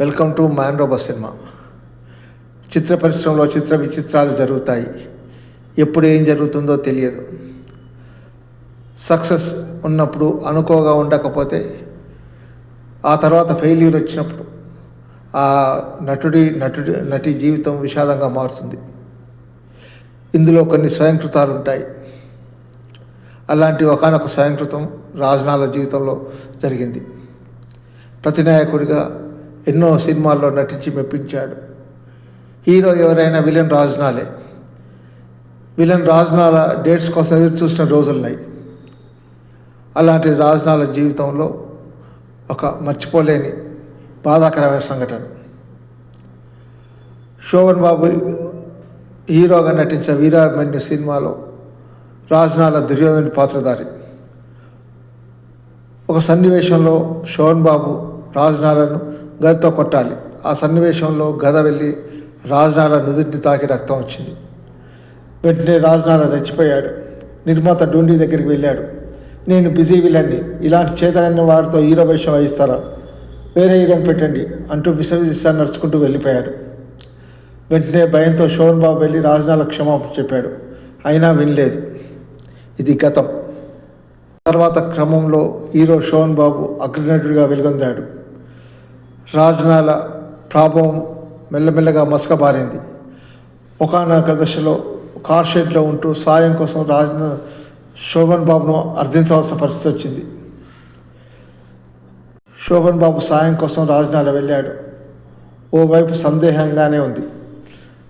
Welcome to man robo cinema. చిత్ర పరిశ్రమలో చిత్ర విచిత్రాలు జరుగుతాయి. ఎప్పుడు ఏం జరుగుతుందో తెలియదు. సక్సెస్ ఉన్నప్పుడు అనుకోగా ఉండకపోతే ఆ తర్వాత ఫెయిల్యూర్ వచ్చినప్పుడు ఆ నటుడి నటుడి నటి జీవితం విషాదంగా మారుతుంది. ఇందులో కొన్ని స్వయంకృతాలు ఉంటాయి. అలాంటి ఒకనొక స్వయంకృతం రాజనాల జీవితంలో జరిగింది. ప్రతినాయకుడిగా ఎన్నో సినిమాల్లో నటించి మెప్పించాడు. హీరో ఎవరైనా విలన్ రాజనాలే. విలన్ రాజనాల డేట్స్ కోసం ఎదురు చూసిన రోజులున్నాయి అలాంటి రాజనాల జీవితంలో ఒక మర్చిపోలేని బాధాకరమైన సంఘటన. శోభన్ బాబు హీరోగా నటించిన వీరాభిమన్యు సినిమాలో రాజనాల దుర్యోధనుడి పాత్రధారి. ఒక సన్నివేశంలో శోభన్ బాబు రాజనాలను గదితో కొట్టాలి. ఆ సన్నివేశంలో గద వెళ్ళి రాజనాల నుదుటిని తాకి రక్తం వచ్చింది. వెంటనే రాజనాల రెచ్చిపోయాడు. నిర్మాత డూండి దగ్గరికి వెళ్ళాడు. నేను బిజీ విలన్ని. ఇలాంటి చేతగాని వారితో హీరో వేషం వహిస్తారా వేరే హీరోని పెట్టండి అంటూ విశ్వవిద్యాన్ని నడుచుకుంటూ వెళ్ళిపోయాడు. వెంటనే భయంతో శోభన్ బాబు వెళ్ళి రాజనాల క్షమాపణ చెప్పాడు. అయినా వినలేదు. ఇది గతం. తర్వాత క్రమంలో హీరో శోభన్ బాబు అగ్రనటుడిగా వెలుగొందాడు. రాజనాల ప్రాభవం మెల్లమెల్లగా మసకబారింది. ఒకనొక దశలో కార్ షెడ్లో ఉంటూ సాయం కోసం రాజన శోభన్ బాబును అర్థించవలసిన పరిస్థితి వచ్చింది. శోభన్ బాబు సాయం కోసం రాజనాల వెళ్ళాడు. ఓవైపు సందేహంగానే ఉంది.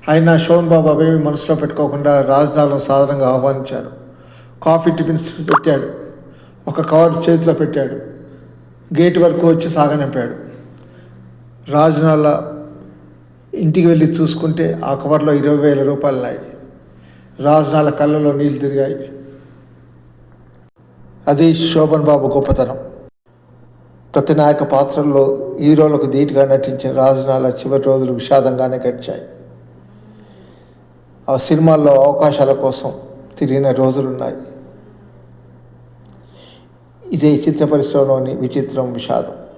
అయినా శోభన్ బాబు అవేవి మనసులో పెట్టుకోకుండా రాజనాలను సాధారణంగా ఆహ్వానించాడు. కాఫీ టిఫిన్స్ పెట్టాడు. ఒక కవర్ చేతిలో పెట్టాడు. గేట్ వరకు వచ్చి సాగనింపాడు. రాజనాల ఇంటికి వెళ్ళి చూసుకుంటే ఆ కవర్లో ఇరవై వేల రూపాయలు ఉన్నాయి. రాజనాల కళ్ళలో నీళ్ళు తిరిగాయి. అది శోభన్ బాబు గొప్పతనం. ప్రతినాయక పాత్రల్లో హీరోలకు ధీటుగా నటించిన రాజనాల చివరి రోజులు విషాదంగానే గడిచాయి. ఆ సినిమాల్లో అవకాశాల కోసం తిరిగిన రోజులున్నాయి. ఇదే చిత్ర పరిశ్రమలోని విచిత్రం విషాదం.